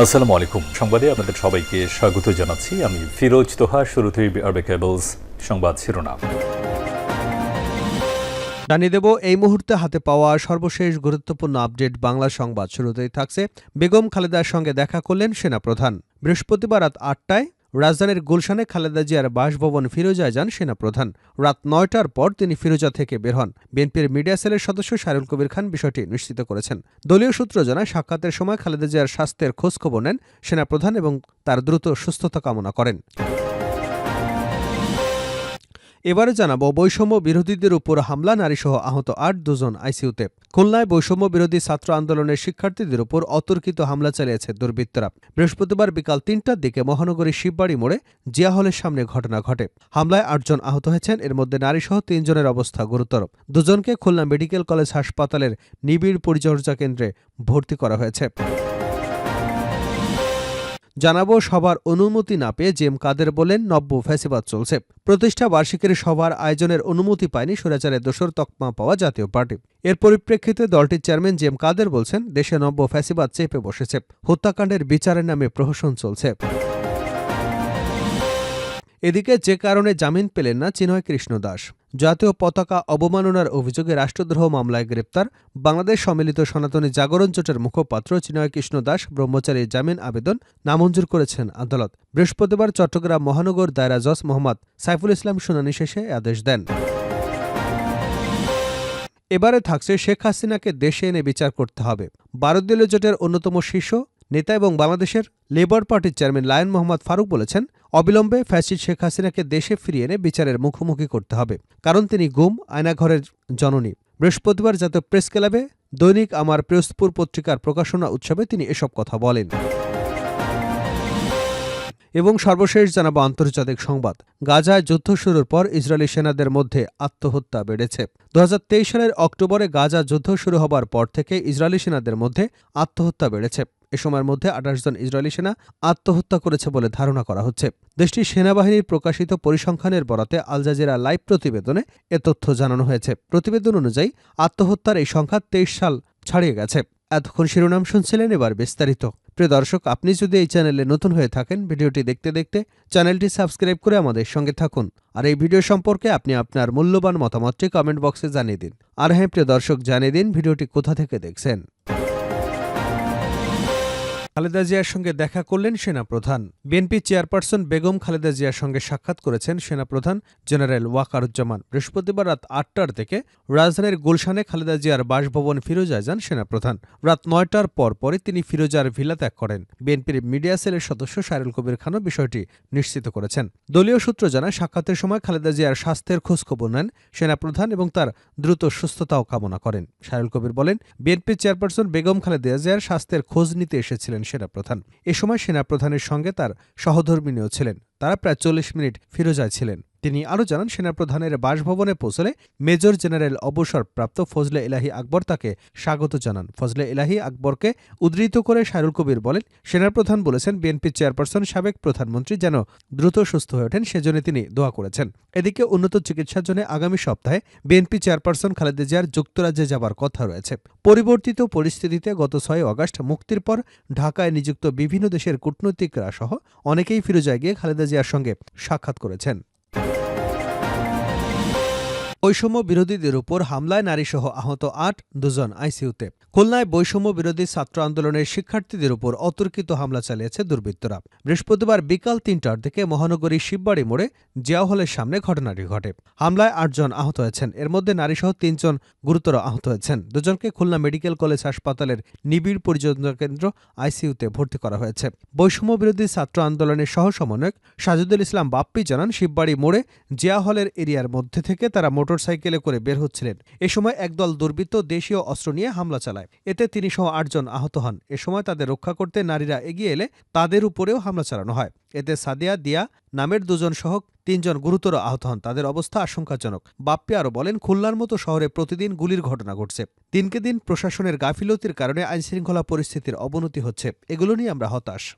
আসসালামু আলাইকুম। সংবাদে আপনাদের সবাইকে স্বাগত জানাচ্ছি। আমি ফিরোজ তোহা, শুরুতেই আরবে কেবলস সংবাদ শিরোনাম। জানিয়ে দেব, এই মুহূর্তে হাতে পাওয়া সর্বশেষ গুরুত্বপূর্ণ আপডেট বাংলা সংবাদ শুরুতেই থাকছে। বেগম খালেদার সঙ্গে দেখা করলেন সেনাপ্রধান। বৃহস্পতিবার রাত আটটায় রাজধানীর গুলশানে খালেদা জিয়ার বাসভবন ফিরোজায় যান সেনাপ্রধান। রাত নয়টার পর তিনি ফিরোজা থেকে বের হন। বিএনপির মিডিয়া সেলের সদস্য শাহরুল কবির খান বিষয়টি নিশ্চিত করেছেন। দলীয় সূত্র জানায়, সাক্ষাতের সময় খালেদা জিয়ার স্বাস্থ্যের খোঁজখবর নেন সেনাপ্রধান এবং তার দ্রুত সুস্থতা কামনা করেন। এবারে জানাব বৈষম্য বিরোধীদের উপর হামলা, নারীসহ আহত আট দুজন আইসিইউতে। খুলনায় বৈষম্য বিরোধী ছাত্র আন্দোলনের শিক্ষার্থীদের উপর অতর্কিত হামলা চালিয়েছে দুর্বৃত্তরা। বৃহস্পতিবার বিকাল তিনটার দিকে মহানগরীর শিববাড়ি মোড়ে জিয়া হলের সামনে ঘটনা ঘটে। হামলায় আটজন আহত হয়েছেন, এর মধ্যে নারীসহ তিনজনের অবস্থা গুরুতর। দুজনকে খুলনা মেডিকেল কলেজ হাসপাতালের নিবিড় পরিচর্যা কেন্দ্রে ভর্তি করা হয়েছে। জানাব সবার অনুমতি না পেয়ে জেম কাদের বলেন নব্য ফ্যাসিবাদ চলছে। প্রতিষ্ঠা বার্ষিকীর সভার আয়োজনের অনুমতি পায়নি সুরাচারের দোষর তকমা পাওয়া জাতীয় পার্টি। এর পরিপ্রেক্ষিতে দলটির চেয়ারম্যান জেম কাদের বলছেন, দেশে নব্য ফ্যাসিবাদ চেপে বসেছে। হত্যাকাণ্ডের বিচারের নামে প্রহসন চলছে। এদিকে যে কারণে জামিন পেলেন না চিনয় কৃষ্ণ দাস। জাতীয় পতাকা অবমাননার অভিযোগে রাষ্ট্রদ্রোহ মামলায় গ্রেপ্তার বাংলাদেশ সম্মিলিত সনাতনী জাগরণ জোটের মুখপাত্র চিনয় কৃষ্ণ দাস ব্রহ্মচারীর জামিন আবেদন নামঞ্জুর করেছেন আদালত। বৃহস্পতিবার চট্টগ্রাম মহানগর দায়রা জজ মোহাম্মদ সাইফুল ইসলাম শুনানি শেষে আদেশ দেন। এবারে থাকছে শেখ হাসিনাকে দেশে এনে বিচার করতে হবে। ভারতীয় জোটের অন্যতম শীর্ষ নেতা এবং বাংলাদেশের লেবার পার্টির চেয়ারম্যান লায়ন মোহাম্মদ ফারুক বলেছেন, অবিলম্বে ফ্যাসিড শেখ হাসিনাকে দেশে ফিরিয়ে এনে বিচারের মুখোমুখি করতে হবে। কারণ তিনি গুম, আয়নাঘরের জননী। বৃহস্পতিবার জাতীয় প্রেস ক্লাবে দৈনিক আমার প্রেসপুর পত্রিকার প্রকাশনা উৎসবে তিনি এসব কথা বলেন। এবং সর্বশেষ জানাব আন্তর্জাতিক সংবাদ। গাজায় যুদ্ধ শুরুর পর ইসরায়েলি সেনাদের মধ্যে আত্মহত্যা বেড়েছে। দু হাজার তেইশ সালের অক্টোবরে গাজা যুদ্ধ শুরু হবার পর থেকে ইসরায়েলি সেনাদের মধ্যে আত্মহত্যা বেড়েছে। এ সময়ের মধ্যে আঠাশ জন ইসরায়েলি সেনা আত্মহত্যা করেছে বলে ধারণা করা হচ্ছে। দেশটির সেনাবাহিনীর প্রকাশিত পরিসংখ্যানের বরাতে আল জাজিরা লাইভ প্রতিবেদনে এ তথ্য জানানো হয়েছে। প্রতিবেদন অনুযায়ী আত্মহত্যার এই সংখ্যা তেইশ সাল ছাড়িয়ে গেছে। এতক্ষণ শিরোনাম শুনছিলেন এবার বিস্তারিত। প্রিয় দর্শক, আপনি যদি এই চ্যানেলে নতুন হয়ে থাকেন, ভিডিওটি দেখতে দেখতে চ্যানেলটি সাবস্ক্রাইব করে আমাদের সঙ্গে থাকুন। আর এই ভিডিও সম্পর্কে আপনি আপনার মূল্যবান মতামতটি কমেন্ট বক্সে জানিয়ে দিন। আর হ্যাঁ প্রিয় দর্শক, জানিয়ে দিন ভিডিওটি কোথা থেকে দেখছেন। খালেদা জিয়ার সঙ্গে দেখা করলেন সেনাপ্রধান। বিএনপি চেয়ারপারসন বেগম খালেদা জিয়ার সঙ্গে সাক্ষাৎ করেছেন সেনাপ্রধান জেনারেল ওয়াকারুজ্জামান। বৃহস্পতিবার রাত আটটার থেকে রাজধানীর গুলশানে খালেদা জিয়ার বাসভবন ফিরোজায় যান সেনাপ্রধান। রাত নয়টার পর পরে তিনি ফিরোজার ভিলা ত্যাগ করেন। বিএনপির মিডিয়া সেলের সদস্য শাহরুল কবির খানও বিষয়টি নিশ্চিত করেছেন। দলীয় সূত্র জানায়, সাক্ষাতের সময় খালেদা জিয়ার স্বাস্থ্যের খোঁজখবর নেন সেনাপ্রধান এবং তার দ্রুত সুস্থতাও কামনা করেন। শাহরুল কবির বলেন, বিএনপি চেয়ারপারসন বেগম খালেদা জিয়ার স্বাস্থ্যের খোঁজ নিতে এসেছিলেন সেনাপ্রধান। এ সময় সেনাপ্রধানের সঙ্গে তার সহধর্মিনীও ছিলেন। তারা প্রায় চল্লিশ মিনিট ফিরোজায় ছিলেন। তিনি আরও জানান, সেনাপ্রধানের বাসভবনে পৌঁছলে মেজর জেনারেল অবসরপ্রাপ্ত ফজলে এলাহি আকবর তাকে স্বাগত জানান। ফজলে এলাহি আকবরকে উদ্ধৃত করে শাহরুল কবির বলেন, সেনাপ্রধান বলেছেন, বিএনপি চেয়ারপারসন সাবেক প্রধানমন্ত্রী যেন দ্রুত সুস্থ হয়ে ওঠেন, সেজন্য তিনি দোয়া করেছেন। এদিকে উন্নত চিকিৎসার জন্য আগামী সপ্তাহে বিএনপি চেয়ারপারসন খালেদা জিয়ার যুক্তরাজ্যে যাবার কথা রয়েছে। পরিবর্তিত পরিস্থিতিতে গত ছয় অগাস্ট মুক্তির পর ঢাকায় নিযুক্ত বিভিন্ন দেশের কূটনৈতিকরা সহ অনেকেই ফিরোজায় গিয়ে খালেদা জিয়ার সঙ্গে সাক্ষাৎ করেছেন। বৈষম্য বিরোধীদের উপর হামলায় নারীসহ আহত আট, দুজন আইসিইউতে। খুলনায় বৈষম্য বিরোধী ছাত্র আন্দোলনের শিক্ষার্থীদের উপর অতর্কিত হামলা চালিয়েছে দুর্বৃত্তরা। বৃহস্পতিবার বিকাল তিনটার দিকে মহানগরী শিববাড়ি মোড়ে জিয়া হলের সামনে ঘটনাটি ঘটে। হামলায় আটজন আহত হয়েছেন। এর মধ্যে নারীসহ তিনজন গুরুতর আহত হয়েছেন। দুজনকে খুলনা মেডিকেল কলেজ হাসপাতালের নিবিড় পরিচর্যা কেন্দ্র আইসিইউতে ভর্তি করা হয়েছে। বৈষম্য বিরোধী ছাত্র আন্দোলনের সহ সমন্বয়ক সাজুদুল ইসলাম বাপ্পি জানান, শিববাড়ি মোড়ে জিয়া হলের এরিয়ার মধ্যে থেকে তারা মোটরসাইকেলে করে বের হচ্ছিলেন। এ সময় একদল দুর্বৃত্ত দেশীয় অস্ত্র নিয়ে হামলা চালায়। এতে তিনি সহ আটজন আহত হন। এ সময় তাদের রক্ষা করতে নারীরা এগিয়ে এলে তাদের উপরেও হামলা চালানো হয়। এতে সাদিয়া, দিয়া নামের দুজন সহ তিনজন গুরুতর আহত হন। তাদের অবস্থা আশঙ্কাজনক। বাপ্পি আরও বলেন, খুলনার মতো শহরে প্রতিদিন গুলির ঘটনা ঘটছে। দিনকে দিন প্রশাসনের গাফিলতির কারণে আইনশৃঙ্খলা পরিস্থিতির অবনতি হচ্ছে। এগুলো নিয়ে আমরা হতাশ।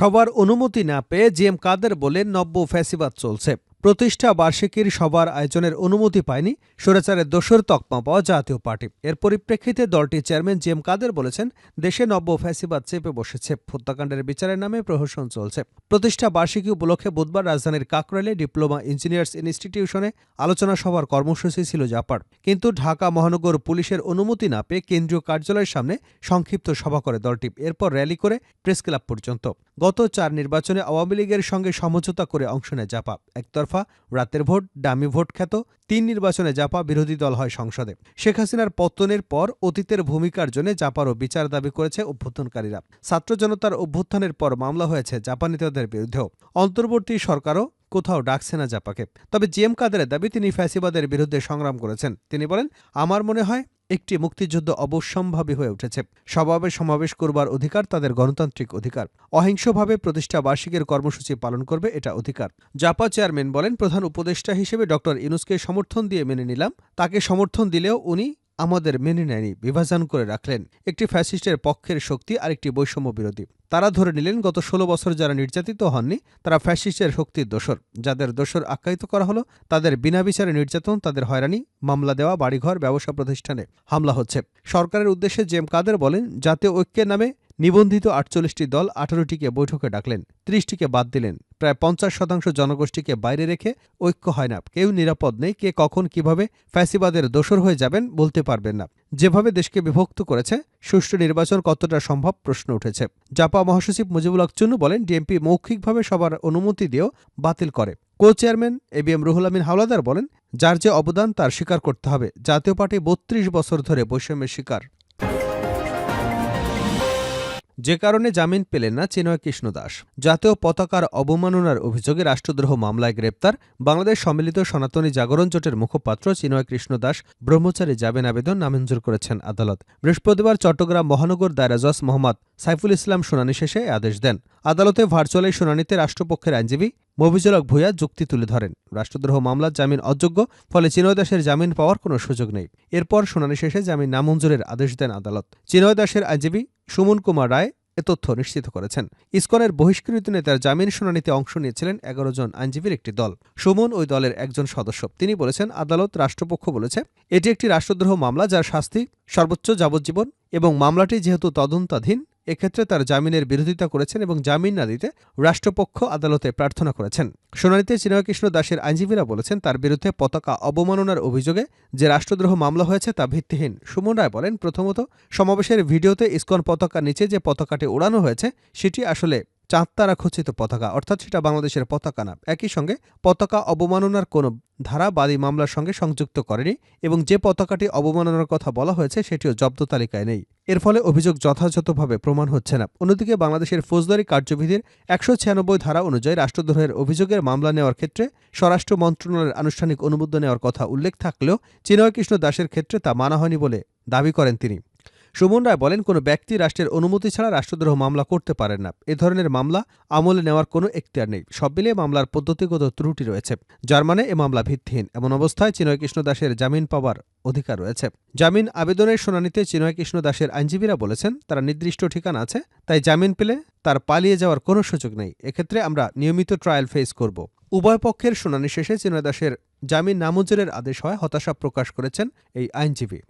সবার অনুমতি না পেয়ে জিএম কাদের বলেন, নব্য ফ্যাসিবাদ চলছে। প্রতিষ্ঠা বার্ষিকীর সবার আয়োজনের অনুমতি পায়নি স্বৈরাচারের দোসর তকমা পাওয়া জাতীয় পার্টি। এর পরিপ্রেক্ষিতে দলটির চেয়ারম্যান জি এম কাদের বলেছেন, দেশে নব্য ফ্যাসিবাদ চেপে বসেছে, হত্যাকাণ্ডের বিচারের নামে প্রহসন চলছে। প্রতিষ্ঠা বার্ষিকী উপলক্ষে বুধবার রাজধানীর কাকরাইলে ডিপ্লোমা ইঞ্জিনিয়ার্স ইনস্টিটিউশনে আলোচনা সভার কর্মসূচি ছিল জাপার। কিন্তু ঢাকা মহানগর পুলিশের অনুমতি না পেয়ে কেন্দ্রীয় কার্যালয়ের সামনে সংক্ষিপ্ত সভা করে দলটি, এরপর র্যালি করে প্রেস ক্লাব পর্যন্ত। গত চার নির্বাচনে আওয়ামী লীগের সঙ্গে সমঝোতা করে অংশ নেয় জাপা। একতরফা রাতের ভোট, ডামি ভোট খ্যাত, তিন নির্বাচনে জাপা বিরোধী দল হয় সংসদে। শেখ হাসিনার পত্তনের পর অতীতের ভূমিকার জন্য জাপারও বিচার দাবি করেছে অভ্যুত্থানকারীরা। ছাত্র জনতার অভ্যুত্থানের পর মামলা হয়েছে জাপানিতদের বিরুদ্ধেও। অন্তর্বর্তী সরকারও কোথাও ডাকছে না জাপাকে। তবে জিএম কাদেরের দাবি, তিনি ফ্যাসিবাদের বিরুদ্ধে সংগ্রাম করেছেন। তিনি বলেন, আমার মনে হয় একটি মুক্তিযুদ্ধ অবশ্যম্ভাবী হয়ে উঠেছে। স্বভাবে সমাবেশ করবার অধিকার তাদের গণতান্ত্রিক অধিকার। অহিংসভাবে প্রতিষ্ঠা বার্ষিকের কর্মসূচি পালন করবে এটা অধিকার। জাপা চেয়ারম্যান বলেন, প্রধান উপদেষ্টা হিসেবে ডক্টর ইনুসকে সমর্থন দিয়ে মেনে নিলাম। তাকে সমর্থন দিলেও উনি আমাদের মেনে নেয়নি, বিভাজন করে রাখলেন। একটি ফ্যাসিস্টের পক্ষের শক্তি আর একটি বৈষম্য বিরোধী তারা ধরে নিলেন গত ষোলো বছর যারা নির্যাতিত হননি, তারা ফ্যাসিস্টের শক্তির দোষর। যাদের দোষর আখ্যায়িত করা হলো, তাদের বিনা বিচারে নির্যাতন, তাদের হয়রানি, মামলা দেওয়া, বাড়িঘর, ব্যবসা প্রতিষ্ঠানে হামলা হচ্ছে। সরকারের উদ্দেশ্যে জেম কাদের বলেন, জাতীয় ঐক্যের নামে নিবন্ধিত আটচল্লিশটি দল আঠারোটিকে বৈঠকে ডাকলেন, ত্রিশটিকে বাদ দিলেন। প্রায় পঞ্চাশ শতাংশ জনগোষ্ঠীকে বাইরে রেখে ঐক্য হয় না। কেউ নিরাপদ নেই, কে কখন কীভাবে ফ্যাসিবাদের দোসর হয়ে যাবেন বলতে পারবেন না। যেভাবে দেশকে বিভক্ত করেছে, সুষ্ঠু নির্বাচন কতটা সম্ভব প্রশ্ন উঠেছে। জাপা মহাসচিব মুজিবুল হক চুন্নু বলেন, ডিএমপি মৌখিকভাবে সবার অনুমতি দিয়েও বাতিল করে। Co chairman A B M Ruhul Amin Howlader বলেন, যার যে অবদান তার স্বীকার করতে হবে। জাতীয় পার্টি বত্রিশ বছর ধরে বৈষম্যের শিকার। যে কারণে জামিন পেলেন না চিনয় কৃষ্ণ দাস। জাতীয় পতাকার অবমাননার অভিযোগে রাষ্ট্রদ্রোহ মামলায় গ্রেপ্তার বাংলাদেশ সম্মিলিত সনাতনী জাগরণ জোটের মুখপাত্র চিনয় কৃষ্ণ দাস ব্রহ্মচারী জামিন আবেদন নামঞ্জুর করেছেন আদালত। বৃহস্পতিবার চট্টগ্রাম মহানগর দায়রা জজ মোহাম্মদ সাইফুল ইসলাম শুনানি শেষে আদেশ দেন। আদালতে ভার্চুয়ালি শুনানিতে রাষ্ট্রপক্ষের আইনজীবী মফিজুলক ভূঁইয়া যুক্তি তুলে ধরেন। রাষ্ট্রদ্রোহ মামলার জামিন অযোগ্য, ফলে চিনয় দাসের জামিন পাওয়ার কোনো সুযোগ নেই। এরপর শুনানি শেষে জামিন নামঞ্জুরের আদেশ দেন আদালত। চিনয় দাসের আইনজীবী সুমন কুমার রায় এ তথ্য নিশ্চিত করেছেন। ইসকনের বহিষ্কৃত নেতার জামিন শুনানিতে অংশ নিয়েছিলেন এগারো জন আইনজীবীর একটি দল। সুমন ওই দলের একজন সদস্য। তিনি বলেছেন, আদালত রাষ্ট্রপক্ষ বলেছে, এটি একটি রাষ্ট্রদ্রোহ মামলা যার শাস্তি সর্বোচ্চ যাবজ্জীবন এবং মামলাটি যেহেতু তদন্তাধীন এক্ষেত্রে তার জামিনের বিরোধিতা করেছেন এবং জামিন না দিতে রাষ্ট্রপক্ষ আদালতে প্রার্থনা করেছেন। শুনানিতে চিনয়কৃষ্ণ দাসের আইনজীবীরা বলেছেন, তার বিরুদ্ধে পতাকা অবমাননার অভিযোগে যে রাষ্ট্রদ্রোহ মামলা হয়েছে তা ভিত্তিহীন। সুমন রায় বলেন, প্রথমত সমাবেশের ভিডিওতে ইস্কন পতাকা নিচে যে পতাকাটি ওড়ানো হয়েছে, সেটি আসলে চাঁদতারা খচিত পতাকা, অর্থাৎ সেটা বাংলাদেশের পতাকা না। একই সঙ্গে পতাকা অবমাননার কোনো ধারা বাদী মামলার সঙ্গে সংযুক্ত করেনি এবং যে পতাকাটি অবমাননার কথা বলা হয়েছে সেটিও জব্দ তালিকায় নেই। এর ফলে অভিযোগ যথাযথভাবে প্রমাণ হচ্ছে না। অন্যদিকে বাংলাদেশের ফৌজদারি কার্যবিধির একশো ছিয়ানব্বই ধারা অনুযায়ী রাষ্ট্রদ্রোহের অভিযোগের মামলা নেওয়ার ক্ষেত্রে স্বরাষ্ট্র মন্ত্রণালয়ের আনুষ্ঠানিক অনুমোদন নেওয়ার কথা উল্লেখ থাকলেও চিনয় কৃষ্ণ দাসের ক্ষেত্রে তা মানা হয়নি বলে দাবি করেন তিনি। সুমন রায় বলেন, কোনো ব্যক্তি রাষ্ট্রের অনুমতি ছাড়া রাষ্ট্রদ্রোহ মামলা করতে পারেন না। এ ধরনের মামলা আমলে নেওয়ার কোনো এখতিয়ার নেই। সব মিলিয়ে মামলার পদ্ধতিগত ত্রুটি রয়েছে। যার মানে এ মামলা ভিত্তিহীন। এমন অবস্থায় চিনয় কৃষ্ণ দাসের জামিন পাওয়ার অধিকার রয়েছে। জামিন আবেদনের শুনানিতে চিনয় কৃষ্ণ দাসের আইনজীবীরা বলেছেন, তারা নির্দিষ্ট ঠিকানা আছে, তাই জামিন পেলে তার পালিয়ে যাওয়ার কোনো সুযোগ নেই। এক্ষেত্রে আমরা নিয়মিত ট্রায়াল ফেস করব। উভয় পক্ষের শুনানি শেষে চিনয় দাসের জামিন নামঞ্জুরের আদেশ হয়, হতাশা প্রকাশ করেছেন এই আইনজীবী।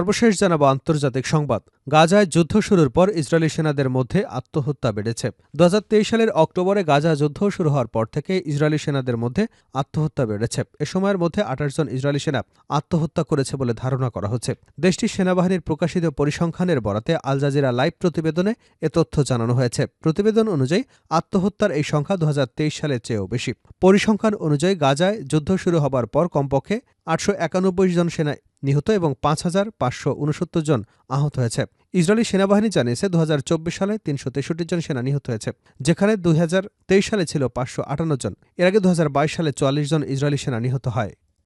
সর্বশেষ জানাব আন্তর্জাতিক সংবাদ। গাজায় যুদ্ধ শুরুর পর ইসরায়েলি সেনাদের মধ্যে আত্মহত্যা বেড়েছে। দু সালের অক্টোবরে গাজা যুদ্ধ শুরু হওয়ার পর থেকে ইসরায়েলি সেনাদের মধ্যে আত্মহত্যা বেড়েছে। এ সময়ের মধ্যে আঠাশ জন ইসরায়েলি সেনা আত্মহত্যা করেছে বলে ধারণা করা হচ্ছে। দেশটির সেনাবাহিনীর প্রকাশিত পরিসংখ্যানের বরাতে আল জাজিরা লাইভ প্রতিবেদনে এ তথ্য জানানো হয়েছে। প্রতিবেদন অনুযায়ী আত্মহত্যার এই সংখ্যা দু হাজার তেইশ সালের চেয়েও বেশি। পরিসংখ্যান অনুযায়ী গাজায় যুদ্ধ শুরু হবার পর কমপক্ষে আটশো একানব্বই জন সেনা নিহত এবং পাঁচ হাজার পাঁচশো উনসত্তর জন আহত হয়েছে। ইসরায়েলি সেনাবাহিনী জানিয়েছে, দুহাজার চব্বিশ সালে তিনশো তেষট্টি জন সেনা নিহত হয়েছে, যেখানে দু হাজার তেইশ সালে ছিল পাঁচশো আটান্ন জন। এর আগে দুহাজার বাইশ সালে চুয়াল্লিশ জন ইসরায়েলি সেনা নিহত হয়।